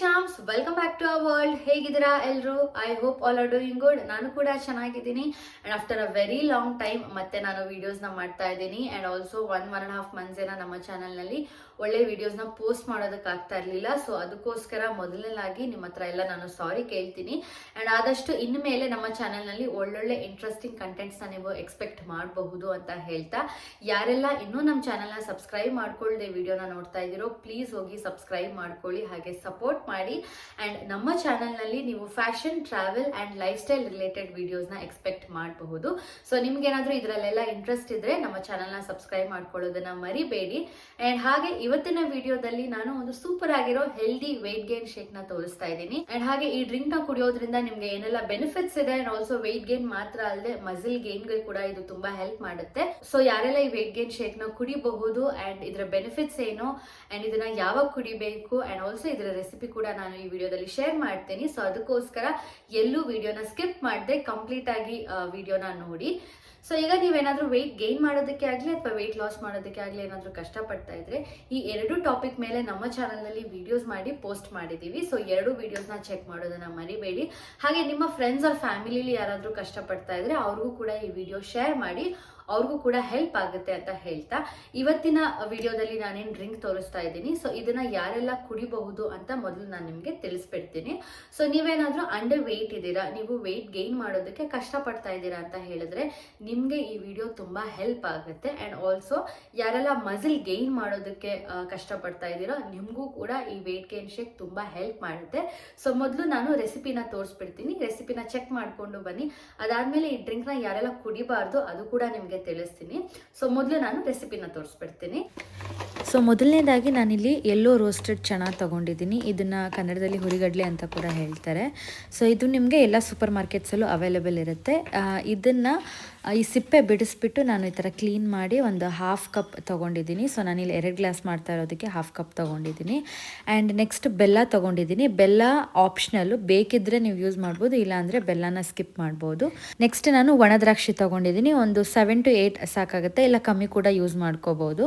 Charms welcome back to our world ಹೇಗಿದ್ದೀರಾ ಎಲ್ಲರೂ I hope all are doing good ನಾನು ಕೂಡ ಚೆನ್ನಾಗಿದ್ದೀನಿ. And after a very long time ಮತ್ತೆ ನಾನು ವೀಡಿಯೋಸ್ನ ಮಾಡ್ತಾ ಇದ್ದೀನಿ. And also one one and half months ಏನೋ ನಮ್ಮ ಚಾನಲ್ನಲ್ಲಿ ಒಳ್ಳೆ ವೀಡಿಯೋಸ್ನ ಪೋಸ್ಟ್ ಮಾಡೋದಕ್ಕಾಗ್ತಾ ಇರಲಿಲ್ಲ. ಸೊ ಅದಕ್ಕೋಸ್ಕರ ಮೊದಲನೇದಾಗಿ ನಿಮ್ಮ ಹತ್ರ ಎಲ್ಲ ನಾನು ಸಾರಿ ಕೇಳ್ತೀನಿ. ಆ್ಯಂಡ್ ಆದಷ್ಟು ಇನ್ನು ಮೇಲೆ ನಮ್ಮ ಚಾನಲ್ನಲ್ಲಿ ಒಳ್ಳೊಳ್ಳೆ ಇಂಟ್ರೆಸ್ಟಿಂಗ್ ಕಂಟೆಂಟ್ಸ್ನ ನೀವು ಎಕ್ಸ್ಪೆಕ್ಟ್ ಮಾಡಬಹುದು ಅಂತ ಹೇಳ್ತಾ, ಯಾರೆಲ್ಲ ಇನ್ನೂ ನಮ್ಮ ಚಾನಲ್ನ ಸಬ್ಸ್ಕ್ರೈಬ್ ಮಾಡ್ಕೊಳ್ಳದೆ ವಿಡಿಯೋನ ನೋಡ್ತಾ ಇದ್ದೀರೋ ಪ್ಲೀಸ್ ಹೋಗಿ ಸಬ್ಸ್ಕ್ರೈಬ್ ಮಾಡ್ಕೊಳ್ಳಿ. ಹಾಗೆ ಸಪೋರ್ಟ್ ಮಾಡಿ ಆ್ಯಂಡ್ ನಮ್ಮ ಚಾನಲ್ನಲ್ಲಿ ನೀವು fashion travel and lifestyle related ವಿಡಿಯೋಸ್ನ expect ಮಾಡಬಹುದು. ಸೊ ನಿಮ್ಗೇನಾದರೂ ಇದರಲ್ಲೆಲ್ಲ ಇಂಟ್ರೆಸ್ಟ್ ಇದ್ರೆ ನಮ್ಮ ಚಾನಲ್ನ ಸಬ್ಸ್ಕ್ರೈಬ್ ಮಾಡ್ಕೊಳ್ಳೋದನ್ನು ಮರಿಬೇಡಿ. ಆ್ಯಂಡ್ ಹಾಗೆ ಇವತ್ತಿನ ವಿಡಿಯೋದಲ್ಲಿ ನಾನು ಒಂದು ಸೂಪರ್ ಆಗಿರೋ ಹೆಲ್ದಿ ವೆಯ್ಟ್ ಗೇನ್ ಶೇಕ್ನ ತೋರಿಸ್ತಾ ಇದ್ದೀನಿ. ಅಂಡ್ ಹಾಗೆ ಈ ಡ್ರಿಂಕ್ನ ಕುಡಿಯೋದ್ರಿಂದ ನಿಮಗೆ ಏನೆಲ್ಲ ಬೆನಿಫಿಟ್ಸ್ ಇದೆ ಆ್ಯಂಡ್ ಆಲ್ಸೋ ವೆಯ್ಟ್ ಗೇನ್ ಮಾತ್ರ ಅಲ್ಲದೆ ಮಸಿಲ್ ಗೇನ್ಗೆ ಕೂಡ ಇದು ತುಂಬಾ ಹೆಲ್ಪ್ ಮಾಡುತ್ತೆ. ಸೊ ಯಾರೆಲ್ಲ ಈ ವೆಯ್ಟ್ ಗೇನ್ ಶೇಕ್ನ ಕುಡಿಬಹುದು ಅಂಡ್ ಇದರ ಬೆನಿಫಿಟ್ಸ್ ಏನು ಅಂಡ್ ಇದನ್ನ ಯಾವಾಗ ಕುಡಿಬೇಕು ಅಂಡ್ ಆಲ್ಸೋ ಇದರ ರೆಸಿಪಿ ಕೂಡ ನಾನು ಈ ವಿಡಿಯೋದಲ್ಲಿ ಶೇರ್ ಮಾಡ್ತೀನಿ. ಸೊ ಅದಕ್ಕೋಸ್ಕರ ಎಲ್ಲೂ ವಿಡಿಯೋನ ಸ್ಕಿಪ್ ಮಾಡದೆ ಕಂಪ್ಲೀಟ್ ಆಗಿ ವಿಡಿಯೋನ ನೋಡಿ. ಸೊ ಈಗ ನೀವೇನಾದರೂ ವೆಯ್ಟ್ ಗೇನ್ ಮಾಡೋದಕ್ಕೆ ಆಗಲಿ ಅಥವಾ ವೆಯ್ಟ್ ಲಾಸ್ ಮಾಡೋದಕ್ಕೆ ಆಗಲಿ ಏನಾದರೂ ಕಷ್ಟಪಡ್ತಾ ಇದ್ರೆ ಈ ಎರಡು ಟಾಪಿಕ್ ಮೇಲೆ ನಮ್ಮ ಚಾನಲ್ನಲ್ಲಿ ವಿಡಿಯೋಸ್ ಮಾಡಿ ಪೋಸ್ಟ್ ಮಾಡಿದ್ದೀವಿ ಸೊ ಎರಡು ವಿಡಿಯೋಸ್ನ ಚೆಕ್ ಮಾಡೋದನ್ನ ಮರಿಬೇಡಿ. ಹಾಗೆ ನಿಮ್ಮ ಫ್ರೆಂಡ್ಸ್ ಆರ್ ಫ್ಯಾಮಿಲಿಲಿ ಯಾರಾದರೂ ಕಷ್ಟಪಡ್ತಾ ಇದ್ರೆ ಅವ್ರಿಗೂ ಕೂಡ ಈ ವಿಡಿಯೋ ಶೇರ್ ಮಾಡಿ. ಅವ್ರಿಗೂ ಕೂಡ ಹೆಲ್ಪ್ ಆಗುತ್ತೆ ಅಂತ ಹೇಳ್ತಾ, ಇವತ್ತಿನ ವಿಡಿಯೋದಲ್ಲಿ ನಾನೇನು ಡ್ರಿಂಕ್ ತೋರಿಸ್ತಾ ಇದ್ದೀನಿ ಸೊ ಇದನ್ನ ಯಾರೆಲ್ಲ ಕುಡಿಬಹುದು ಅಂತ ಮೊದಲು ನಾನು ನಿಮಗೆ ತಿಳಿಸ್ಬಿಡ್ತೀನಿ. ಸೊ ನೀವೇನಾದರೂ ಅಂಡರ್ ವೆಯ್ಟ್ ಇದ್ದೀರಾ, ನೀವು ವೆಯ್ಟ್ ಗೈನ್ ಮಾಡೋದಕ್ಕೆ ಕಷ್ಟಪಡ್ತಾ ಇದ್ದೀರಾ ಅಂತ ಹೇಳಿದ್ರೆ ನಿಮಗೆ ಈ ವಿಡಿಯೋ ತುಂಬಾ ಹೆಲ್ಪ್ ಆಗುತ್ತೆ. ಅಂಡ್ ಆಲ್ಸೋ ಯಾರೆಲ್ಲ ಮಸಿಲ್ ಗೈನ್ ಮಾಡೋದಕ್ಕೆ ಕಷ್ಟಪಡ್ತಾ ಇದ್ದೀರೋ ನಿಮಗೂ ಕೂಡ ಈ ವೆಯ್ಟ್ ಗೈನ್ ಶೇಕ್ ತುಂಬಾ ಹೆಲ್ಪ್ ಮಾಡುತ್ತೆ. ಸೊ ಮೊದಲು ನಾನು ರೆಸಿಪಿನ ತೋರಿಸ್ಬಿಡ್ತೀನಿ. ರೆಸಿಪಿನ ಚೆಕ್ ಮಾಡಿಕೊಂಡು ಬನ್ನಿ. ಅದಾದ್ಮೇಲೆ ಈ ಡ್ರಿಂಕ್ನ ಯಾರೆಲ್ಲ ಕುಡಿಬಾರ್ದು ಅದು ಕೂಡ ನಿಮಗೆ ತಿಳಿಸ್ತೀನಿ. ಸೊ ಮೊದಲು ನಾನು ರೆಸಿಪಿನ ತೋರಿಸ್ಬಿಡ್ತೀನಿ. ಸೊ ಮೊದಲನೇದಾಗಿ ನಾನಿಲ್ಲಿ ಎಲ್ಲೋ ರೋಸ್ಟೆಡ್ ಚಣ ತೊಗೊಂಡಿದ್ದೀನಿ. ಇದನ್ನು ಕನ್ನಡದಲ್ಲಿ ಹುರಿಗಡಲೆ ಅಂತ ಕೂಡ ಹೇಳ್ತಾರೆ. ಸೊ ಇದು ನಿಮಗೆ ಎಲ್ಲ ಸೂಪರ್ ಮಾರ್ಕೆಟ್ಸಲ್ಲೂ ಅವೈಲೇಬಲ್ ಇರುತ್ತೆ. ಇದನ್ನು ಈ ಸಿಪ್ಪೆ ಬಿಡಿಸ್ಬಿಟ್ಟು ನಾನು ಈ ಥರ ಕ್ಲೀನ್ ಮಾಡಿ ಒಂದು ಹಾಫ್ ಕಪ್ ತೊಗೊಂಡಿದ್ದೀನಿ. ಸೊ ನಾನಿಲ್ಲಿ ಎರಡು ಗ್ಲಾಸ್ ಮಾಡ್ತಾ ಇರೋದಕ್ಕೆ ಹಾಫ್ ಕಪ್ ತೊಗೊಂಡಿದ್ದೀನಿ. ಆ್ಯಂಡ್ ನೆಕ್ಸ್ಟ್ ಬೆಲ್ಲ ತೊಗೊಂಡಿದ್ದೀನಿ. ಬೆಲ್ಲ ಆಪ್ಷನಲ್ಲು ಬೇಕಿದ್ದರೆ ನೀವು ಯೂಸ್ ಮಾಡ್ಬೋದು, ಇಲ್ಲಾಂದರೆ ಬೆಲ್ಲನ ಸ್ಕಿಪ್ ಮಾಡ್ಬೋದು. ನೆಕ್ಸ್ಟ್ ನಾನು ಒಣದ್ರಾಕ್ಷಿ ತೊಗೊಂಡಿದ್ದೀನಿ. ಒಂದು ಸೆವೆನ್ ಟು ಏಯ್ಟ್ ಸಾಕಾಗುತ್ತೆ, ಇಲ್ಲ ಕಮ್ಮಿ ಕೂಡ ಯೂಸ್ ಮಾಡ್ಕೋಬೋದು.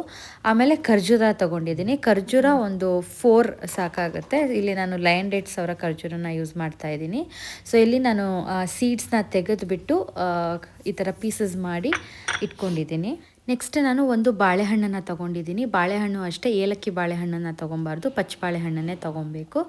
ಆಮೇಲೆ ಖರ್ಜೂರ ತೊಗೊಂಡಿದ್ದೀನಿ. ಖರ್ಜೂರ ಒಂದು ಫೋರ್ ಸಾಕಾಗುತ್ತೆ. ಇಲ್ಲಿ ನಾನು ಲಯನ್ ಡೇಟ್ಸ್ ಅವರ ಖರ್ಜೂರನ ಯೂಸ್ ಮಾಡ್ತಾ ಇದ್ದೀನಿ. ಸೊ ಇಲ್ಲಿ ನಾನು ಸೀಡ್ಸ್ನ ತೆಗೆದುಬಿಟ್ಟು ಈ ಥರ ಪೀಸಸ್ ಮಾಡಿ ಇಟ್ಕೊಂಡಿದ್ದೀನಿ. ನೆಕ್ಸ್ಟ್ ನಾನು ಒಂದು ಬಾಳೆಹಣ್ಣನ್ನು ತಗೊಂಡಿದ್ದೀನಿ. ಬಾಳೆಹಣ್ಣು ಅಷ್ಟೇ, ಏಲಕ್ಕಿ ಬಾಳೆಹಣ್ಣನ್ನು ತೊಗೊಬಾರ್ದು ಪಚ್ಚ ಬಾಳೆಹಣ್ಣನ್ನೇ ತೊಗೊಬೇಕು.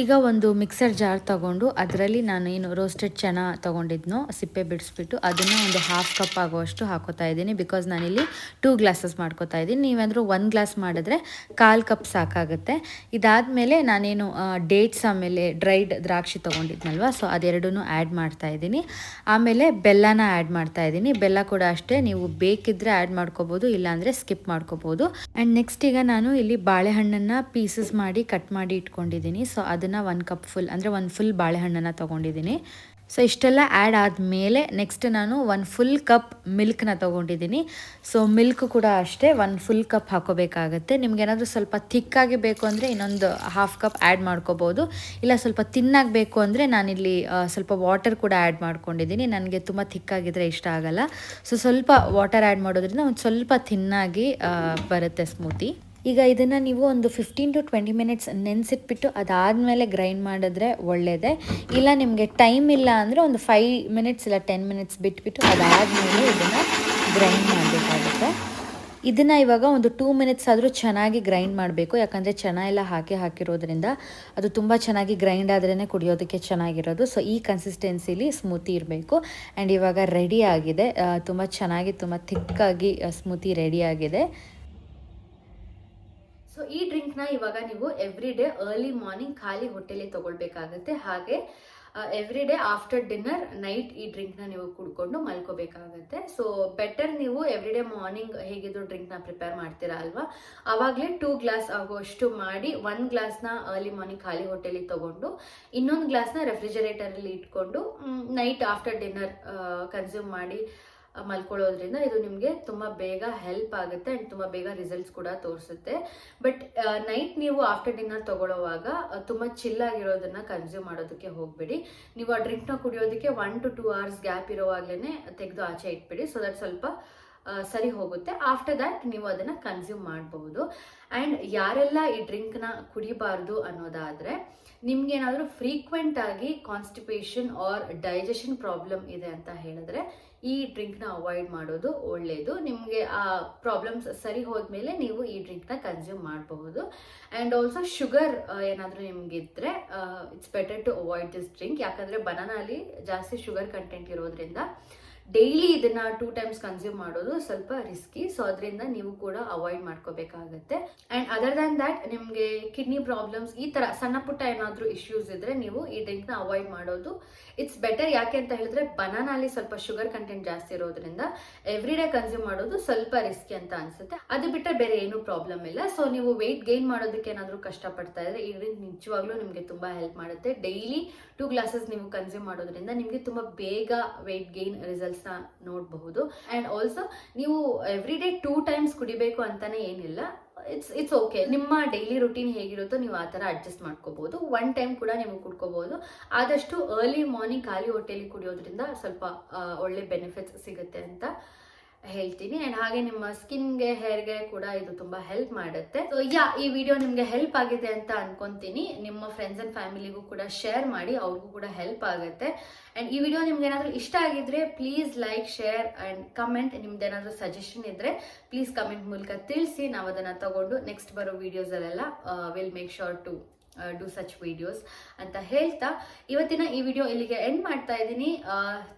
ಈಗ ಒಂದು ಮಿಕ್ಸರ್ ಜಾರ್ ತೊಗೊಂಡು ಅದರಲ್ಲಿ ನಾನು ಏನು ರೋಸ್ಟೆಡ್ ಚೆನ್ನ ತೊಗೊಂಡಿದ್ನೋ, ಸಿಪ್ಪೆ ಬಿಡಿಸ್ಬಿಟ್ಟು ಅದನ್ನು ಒಂದು ಹಾಫ್ ಕಪ್ ಆಗುವಷ್ಟು ಹಾಕೋತಾ ಇದ್ದೀನಿ. ಬಿಕಾಸ್ ನಾನಿಲ್ಲಿ ಟೂ ಗ್ಲಾಸಸ್ ಮಾಡ್ಕೋತಾ ಇದ್ದೀನಿ. ನೀವಂದರೂ ಒಂದು ಗ್ಲಾಸ್ ಮಾಡಿದ್ರೆ ಕಾಲು ಕಪ್ ಸಾಕಾಗುತ್ತೆ. ಇದಾದಮೇಲೆ ನಾನೇನು ಡೇಟ್ಸ್ ಆಮೇಲೆ ಡ್ರೈಡ್ ದ್ರಾಕ್ಷಿ ತೊಗೊಂಡಿದ್ನಲ್ವ ಸೊ ಅದೆರಡೂ ಆ್ಯಡ್ ಮಾಡ್ತಾ ಇದ್ದೀನಿ. ಆಮೇಲೆ ಬೆಲ್ಲನ ಆ್ಯಡ್ ಮಾಡ್ತಾ ಇದ್ದೀನಿ. ಬೆಲ್ಲ ಕೂಡ ಅಷ್ಟೇ, ನೀವು ಬೇಕಿದ್ದರೆ ಆ್ಯಡ್ ಮಾಡ್ಕೋಬೋದು, ಇಲ್ಲಾಂದರೆ ಸ್ಕಿಪ್ ಮಾಡ್ಕೋಬೋದು. ಆ್ಯಂಡ್ ನೆಕ್ಸ್ಟ್ ಈಗ ನಾನು ಇಲ್ಲಿ ಬಾಳೆಹಣ್ಣನ್ನು ಪೀಸಸ್ ಮಾಡಿ ಕಟ್ ಮಾಡಿ ಇಟ್ಕೊಂಡಿದ್ದೀನಿ. ಸೊ ಅದನ್ನು ಒಂದು ಕಪ್ ಫುಲ್ ಅಂದರೆ ಒಂದು ಫುಲ್ ಬಾಳೆಹಣ್ಣನ್ನು ತೊಗೊಂಡಿದ್ದೀನಿ. ಸೊ ಇಷ್ಟೆಲ್ಲ ಆ್ಯಡ್ ಆದಮೇಲೆ ನೆಕ್ಸ್ಟ್ ನಾನು ಒಂದು ಫುಲ್ ಕಪ್ ಮಿಲ್ಕ್ನ ತೊಗೊಂಡಿದ್ದೀನಿ. ಸೊ ಮಿಲ್ಕ್ ಕೂಡ ಅಷ್ಟೇ ಒಂದು ಫುಲ್ ಕಪ್ ಹಾಕೋಬೇಕಾಗತ್ತೆ. ನಿಮ್ಗೇನಾದರೂ ಸ್ವಲ್ಪ ಥಿಕ್ಕಾಗಿ ಬೇಕು ಅಂದರೆ ಇನ್ನೊಂದು ಹಾಫ್ ಕಪ್ ಆ್ಯಡ್ ಮಾಡ್ಕೋಬೋದು. ಇಲ್ಲ ಸ್ವಲ್ಪ ತಿನ್ನಾಗಿ ಬೇಕು ಅಂದರೆ ನಾನಿಲ್ಲಿ ಸ್ವಲ್ಪ ವಾಟರ್ ಕೂಡ ಆ್ಯಡ್ ಮಾಡ್ಕೊಂಡಿದ್ದೀನಿ. ನನಗೆ ತುಂಬ ಥಿಕ್ಕಾಗಿದ್ರೆ ಇಷ್ಟ ಆಗಲ್ಲ. ಸೊ ಸ್ವಲ್ಪ ವಾಟರ್ ಆ್ಯಡ್ ಮಾಡೋದ್ರಿಂದ ಒಂದು ಸ್ವಲ್ಪ ತಿನ್ನಾಗಿ ಬರುತ್ತೆ ಸ್ಮೂತಿ ಈಗ ಇದನ್ನು ನೀವು ಒಂದು ಫಿಫ್ಟೀನ್ ಟು ಟ್ವೆಂಟಿ ಮಿನಿಟ್ಸ್ ನೆನೆಸಿಟ್ಬಿಟ್ಟು ಅದಾದಮೇಲೆ ಗ್ರೈಂಡ್ ಮಾಡಿದ್ರೆ ಒಳ್ಳೆಯದೇ ಇಲ್ಲ ನಿಮಗೆ ಟೈಮ್ ಇಲ್ಲ ಅಂದರೆ ಒಂದು ಫೈವ್ ಮಿನಿಟ್ಸ್ ಇಲ್ಲ ಟೆನ್ ಮಿನಿಟ್ಸ್ ಬಿಟ್ಬಿಟ್ಟು ಅದಾದಮೇಲೆ ಇದನ್ನು ಗ್ರೈಂಡ್ ಮಾಡಬೇಕಾಗುತ್ತೆ. ಇದನ್ನು ಇವಾಗ ಒಂದು ಟೂ ಮಿನಿಟ್ಸ್ ಆದರೂ ಚೆನ್ನಾಗಿ ಗ್ರೈಂಡ್ ಮಾಡಬೇಕು. ಯಾಕಂದರೆ ಚೆನ್ನ ಹಾಕಿ ಹಾಕಿರೋದ್ರಿಂದ ಅದು ತುಂಬ ಚೆನ್ನಾಗಿ ಗ್ರೈಂಡ್ ಆದ್ರೇ ಕುಡಿಯೋದಕ್ಕೆ ಚೆನ್ನಾಗಿರೋದು. ಸೊ ಈ ಕನ್ಸಿಸ್ಟೆನ್ಸಿಲಿ ಸ್ಮೂತಿ ಇರಬೇಕು. ಆ್ಯಂಡ್ ಇವಾಗ ರೆಡಿ ಆಗಿದೆ. ತುಂಬ ಚೆನ್ನಾಗಿ, ತುಂಬ ಥಿಕ್ಕಾಗಿ ಸ್ಮೂತಿ ರೆಡಿ ಆಗಿದೆ. ಸೊ ಈ ಡ್ರಿಂಕ್ನ ಇವಾಗ ನೀವು ಎವ್ರಿ ಡೇ ಅರ್ಲಿ ಮಾರ್ನಿಂಗ್ ಖಾಲಿ ಹೊಟ್ಟೆಲಿ ತಗೊಳ್ಬೇಕಾಗತ್ತೆ. ಹಾಗೆ every day after dinner night ಈ ಡ್ರಿಂಕ್ನ ನೀವು ಕುಡ್ಕೊಂಡು ಮಲ್ಕೋಬೇಕಾಗತ್ತೆ. ಸೊ ಬೆಟರ್ ನೀವು ಎವ್ರಿ ಡೇ ಮಾರ್ನಿಂಗ್ ಹೇಗಿದ್ರು ಡ್ರಿಂಕ್ನ ಪ್ರಿಪೇರ್ ಮಾಡ್ತೀರಾ ಅಲ್ವಾ? ಅವಾಗಲೇ ಟೂ ಗ್ಲಾಸ್ ಆಗುವಷ್ಟು ಮಾಡಿ ಒನ್ ಗ್ಲಾಸ್ನ ಅರ್ಲಿ ಮಾರ್ನಿಂಗ್ ಖಾಲಿ ಹೊಟ್ಟೆಲಿ ತಗೊಂಡು, ಇನ್ನೊಂದು ಗ್ಲಾಸ್ನ ರೆಫ್ರಿಜರೇಟರಲ್ಲಿ ಇಟ್ಕೊಂಡು ನೈಟ್ ಆಫ್ಟರ್ ಡಿನ್ನರ್ ಕನ್ಸ್ಯೂಮ್ ಮಾಡಿ ಮಲ್ಕೊಳ್ಳೋದ್ರಿಂದ ಇದು ನಿಮಗೆ ತುಂಬ ಬೇಗ ಹೆಲ್ಪ್ ಆಗುತ್ತೆ ಆ್ಯಂಡ್ ತುಂಬ ಬೇಗ ರಿಸಲ್ಟ್ಸ್ ಕೂಡ ತೋರಿಸುತ್ತೆ. ಬಟ್ ನೈಟ್ ನೀವು ಆಫ್ಟರ್ ಡಿನ್ನರ್ ತೊಗೊಳ್ಳೋವಾಗ ತುಂಬ ಚಿಲ್ ಆಗಿರೋದನ್ನ ಕನ್ಸ್ಯೂಮ್ ಮಾಡೋದಕ್ಕೆ ಹೋಗಬೇಡಿ. ನೀವು ಆ ಡ್ರಿಂಕ್ನ ಕುಡಿಯೋದಕ್ಕೆ one to two hours gap ಇರೋವಾಗಲೇ ತೆಗೆದು ಆಚೆ ಇಟ್ಬಿಡಿ. ಸೊ ದಟ್ ಸ್ವಲ್ಪ ಸರಿ ಹೋಗುತ್ತೆ. ಆಫ್ಟರ್ ದ್ಯಾಟ್ ನೀವು ಅದನ್ನು ಕನ್ಸ್ಯೂಮ್ ಮಾಡಬಹುದು. ಆ್ಯಂಡ್ ಯಾರೆಲ್ಲ ಈ ಡ್ರಿಂಕ್ನ ಕುಡಿಬಾರ್ದು ಅನ್ನೋದಾದರೆ, ನಿಮ್ಗೇನಾದರೂ ಫ್ರೀಕ್ವೆಂಟ್ ಆಗಿ ಕಾನ್ಸ್ಟಿಪೇಷನ್ ಆರ್ ಡೈಜೆಷನ್ ಪ್ರಾಬ್ಲಮ್ ಇದೆ ಅಂತ ಹೇಳಿದ್ರೆ ಈ ಡ್ರಿಂಕ್ನ ಅವಾಯ್ಡ್ ಮಾಡೋದು ಒಳ್ಳೆಯದು ನಿಮಗೆ ಆ ಪ್ರಾಬ್ಲಮ್ಸ್ ಸರಿ ಹೋದ್ಮೇಲೆ ನೀವು ಈ ಡ್ರಿಂಕ್ನ ಕನ್ಸ್ಯೂಮ್ ಮಾಡಬಹುದು. ಆ್ಯಂಡ್ ಆಲ್ಸೋ ಶುಗರ್ ಏನಾದರೂ ನಿಮಗಿದ್ರೆ it's better to avoid this drink ಯಾಕಂದರೆ ಬನಾನಲ್ಲಿ ಜಾಸ್ತಿ ಶುಗರ್ ಕಂಟೆಂಟ್ ಇರೋದ್ರಿಂದ ಡೈಲಿ ಇದನ್ನ ಟೂ ಟೈಮ್ಸ್ ಕನ್ಸ್ಯೂಮ್ ಮಾಡೋದು ಸ್ವಲ್ಪ ರಿಸ್ಕಿ ಸೊ ಅದರಿಂದ ನೀವು ಕೂಡ ಅವಾಯ್ಡ್ ಮಾಡ್ಕೋಬೇಕಾಗತ್ತೆ. ಅಂಡ್ ಅದರ್ ದ್ಯಾನ್ ದ್ಯಾಟ್ ನಿಮಗೆ ಕಿಡ್ನಿ ಪ್ರಾಬ್ಲಮ್ಸ್ ಈ ತರ ಸಣ್ಣ ಪುಟ್ಟ ಏನಾದರೂ ಇಶ್ಯೂಸ್ ಇದ್ರೆ ನೀವು ಈ ಡ್ರಿಂಕ್ನ ಅವಾಯ್ಡ್ ಮಾಡೋದು. ಇಟ್ಸ್ ಬೆಟರ್ ಯಾಕೆ ಅಂತ ಹೇಳಿದ್ರೆ ಬನಾನಲ್ಲಿ ಸ್ವಲ್ಪ ಶುಗರ್ ಕಂಟೆಂಟ್ ಜಾಸ್ತಿ ಇರೋದ್ರಿಂದ ಎವ್ರಿ ಡೇ ಕನ್ಸ್ಯೂಮ್ ಮಾಡೋದು ಸ್ವಲ್ಪ ರಿಸ್ಕಿ ಅಂತ ಅನ್ಸುತ್ತೆ. ಅದು ಬಿಟ್ಟರೆ ಬೇರೆ ಏನು ಪ್ರಾಬ್ಲಮ್ ಇಲ್ಲ. ಸೊ ನೀವು ವೆಯ್ಟ್ ಗೈನ್ ಮಾಡೋದಕ್ಕೆ ಏನಾದರೂ ಕಷ್ಟಪಡ್ತಾ ಇದ್ರೆ ಈ ಡ್ರಿಂಕ್ ನಿಜವಾಗ್ಲೂ ನಿಮಗೆ ತುಂಬ ಹೆಲ್ಪ್ ಮಾಡುತ್ತೆ. ಡೈಲಿ ಟೂ ಗ್ಲಾಸಸ್ ನೀವು ಕನ್ಸ್ಯೂಮ್ ಮಾಡೋದ್ರಿಂದ ನಿಮಗೆ ತುಂಬ ಬೇಗ ವೆಯ್ಟ್ ಗೈನ್ ರಿಸಲ್ಟ್ಸ್ನ ನೋಡಬಹುದು. ಆ್ಯಂಡ್ ಆಲ್ಸೋ ನೀವು ಎವ್ರಿ ಡೇ ಟೂ ಟೈಮ್ಸ್ ಕುಡಿಬೇಕು ಅಂತಾನೆ ಏನಿಲ್ಲ. ಇಟ್ಸ್ ಇಟ್ಸ್ ಓಕೆ ನಿಮ್ಮ ಡೈಲಿ ರುಟೀನ್ ಹೇಗಿರುತ್ತೋ ನೀವು ಆ ಥರ ಅಡ್ಜಸ್ಟ್ ಮಾಡ್ಕೋಬಹುದು. ಒನ್ ಟೈಮ್ ಕೂಡ ನೀವು ಕುಡ್ಕೋಬಹುದು. ಆದಷ್ಟು ಅರ್ಲಿ ಮಾರ್ನಿಂಗ್ ಖಾಲಿ ಹೊಟ್ಟೆಲಿ ಕುಡಿಯೋದ್ರಿಂದ ಸ್ವಲ್ಪ ಒಳ್ಳೆ ಬೆನಿಫಿಟ್ಸ್ ಸಿಗುತ್ತೆ ಅಂತ ಹೇಳ್ತೀನಿ. ಆ್ಯಂಡ್ ಹಾಗೆ ನಿಮ್ಮ ಸ್ಕಿನ್ಗೆ ಹೇರ್ಗೆ ಕೂಡ ಇದು ತುಂಬ ಹೆಲ್ಪ್ ಮಾಡುತ್ತೆ. ಸೊ ಯಾ ಈ ವಿಡಿಯೋ ನಿಮಗೆ ಹೆಲ್ಪ್ ಆಗಿದೆ ಅಂತ ಅನ್ಕೊಂತೀನಿ. ನಿಮ್ಮ ಫ್ರೆಂಡ್ಸ್ ಆ್ಯಂಡ್ ಫ್ಯಾಮಿಲಿಗೂ ಕೂಡ ಶೇರ್ ಮಾಡಿ, ಅವ್ರಿಗೂ ಕೂಡ ಹೆಲ್ಪ್ ಆಗುತ್ತೆ. ಆ್ಯಂಡ್ ಈ ವಿಡಿಯೋ ನಿಮ್ಗೆ ಏನಾದರೂ ಇಷ್ಟ ಆಗಿದ್ರೆ please like share and comment ನಿಮ್ದು ಏನಾದರೂ ಸಜೆಷನ್ ಇದ್ರೆ ಪ್ಲೀಸ್ ಕಮೆಂಟ್ ಮೂಲಕ ತಿಳಿಸಿ. ನಾವು ಅದನ್ನು ತಗೊಂಡು ನೆಕ್ಸ್ಟ್ ಬರೋ ವೀಡಿಯೋಸಲ್ಲೆಲ್ಲ will make sure to do such videos ಅಂತ ಹೇಳ್ತಾ ಇವತ್ತಿನ ಈ ವಿಡಿಯೋ ಇಲ್ಲಿಗೆ ಎಂಡ್ ಮಾಡ್ತಾ ಇದ್ದೀನಿ.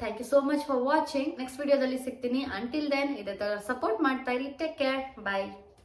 Thank you so much for watching next ವಿಡಿಯೋದಲ್ಲಿ ಸಿಗ್ತೀನಿ. ಅಂಟಿಲ್ ದೆನ್ ಇದೇ ಥರ ಸಪೋರ್ಟ್ ಮಾಡ್ತಾ ಇರಿ. Take care bye